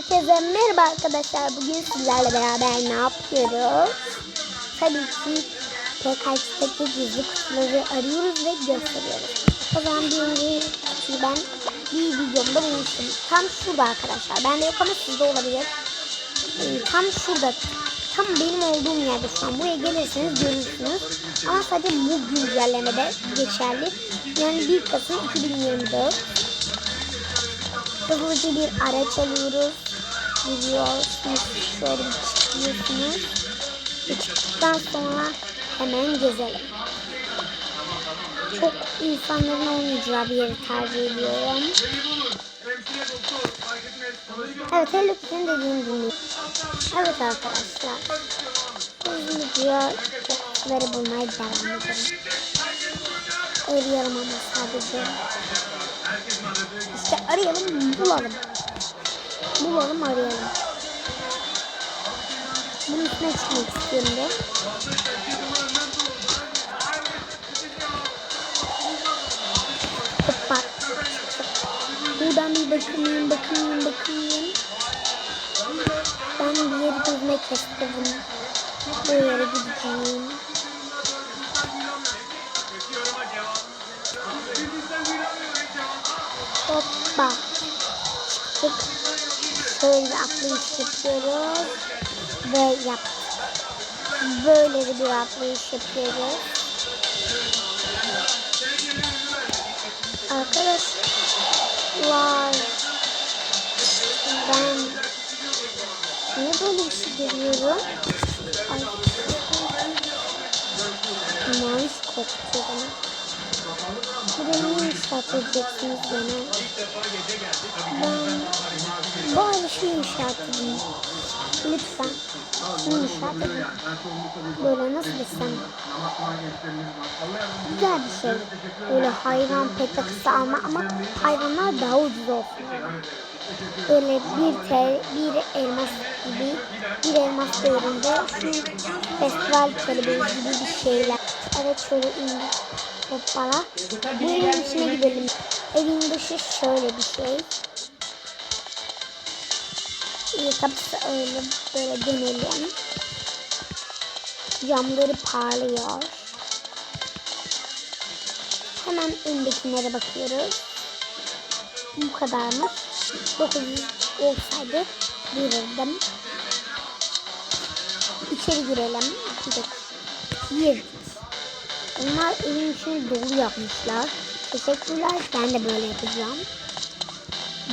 Herkese merhaba arkadaşlar. Bugün sizlerle beraber ne yapıyoruz? Tabii ki PKX'teki gizli kutuları arıyoruz ve gösteriyoruz. O zaman birinci kutuyu ben bir videomda bulmuştum. Tam şurada arkadaşlar. Bende yok ama sizde olabilir. Ee, tam şurada. Tam benim olduğum yerde şu an. Buraya gelirseniz görürsünüz. Ama sadece bu güncellemede geçerli. Yani 1 Kasım 2024. Hızlıca bir araç alıyoruz. Gidiyorsunuz. Şöyle çıkıyorsunuz. Çıktıktan sonra hemen gezelim. Çok insanların olmayacağı bir yeri tercih ediyorum. Evet Hello Kitty'nin dediğini dinleyin. Evet arkadaşlar. Hızlıca kutuları bulmaya devam edelim. Arıyorum ama sadece. İşte arayalım bulalım. Bulalım arayalım. Bunun üstüne çıkmak istiyorum de. Hoppa. Buradan bir bakayım, bakayım, bakayım. Ben bir yeri gözüme kestirdim. Bu yere gideceğim. Hoppa. Çıktık. Şöyle atlayış yapıyoruz. Ve yaptık. Böyle de bir atlayış yapıyoruz. Arkadaşlar ben niye böyle bir şey görüyorum? Ay. Mouse koktu bana. Burayı inşaat edeceksiniz bana? Ben bari şu inşaat edin. Lütfen. Şunu inşaat edin. Böyle nasıl desem. Güzel bir şey. Böyle hayvan petakısı alma ama hayvanlar daha ucuz olsun. Böyle bir tel, bir elmas gibi bir elmas değerinde şu festival kelebeği gibi bir şeyler. Evet şöyle indik. Hoppala. Bu evin içine gidelim. Evin dışı şöyle bir şey. İyi kapısı öyle böyle dönelim. Camları parlıyor. Hemen öndekilere bakıyoruz. Bu kadarmış. 900 olsaydı verirdim. İçeri girelim. Bir dakika. Girdik. Onlar evin içini dolu yapmışlar. Teşekkürler. Ben de böyle yapacağım.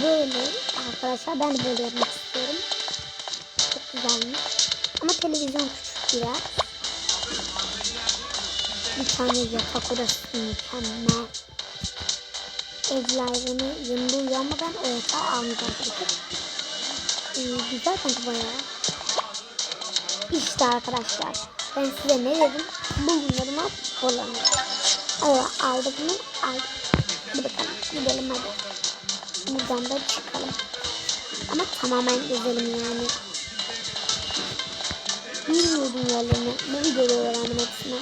Böyle arkadaşlar ben de böyle yapmak güzelmiş. Ama televizyon küçük biraz. Bir tane yatak orası mükemmel. Evlerimi yanında uyuyor ama ben o. Ee, güzel bence bayağı. İşte arkadaşlar. Ben size ne dedim? Bunlarıma kullanıyorum. Evet aldık mı? Aldık. Hadi bakalım gidelim hadi. Buradan da çıkalım. Ama tamamen gezelim yani. Yerlerini. Bu videoda öğrendim hepsini.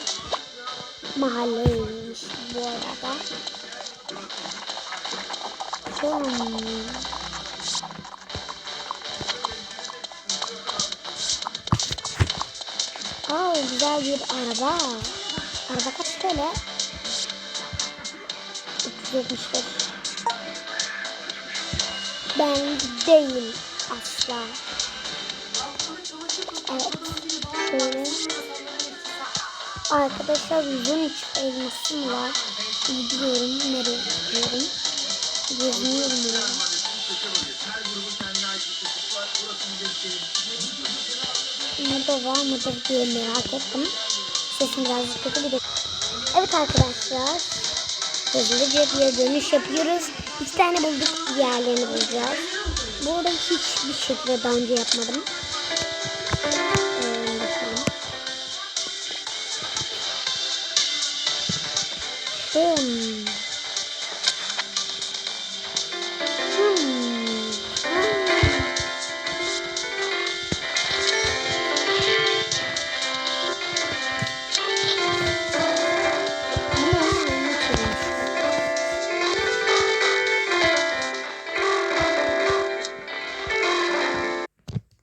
Mahalle eviymiş bu arada. Hmm. Aa, güzel bir araba. Araba kaç TL? 375. Ben değil asla. Arkadaşlar uzun iç elmasım var. Gidiyorum. Nereye gidiyorum? Geziniyorum ya. Burada var mıdır diye merak ettim. Sesim birazcık kötü bir de. Evet arkadaşlar. Hızlıca bir dönüş yapıyoruz. İki tane bulduk. Diğerlerini bulacağız. Bu arada hiçbir şekilde daha önce yapmadım. Hmm.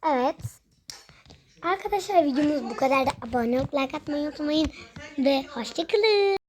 Evet. Arkadaşlar videomuz bu kadar da abone olup like atmayı unutmayın. Ve hoşçakalın.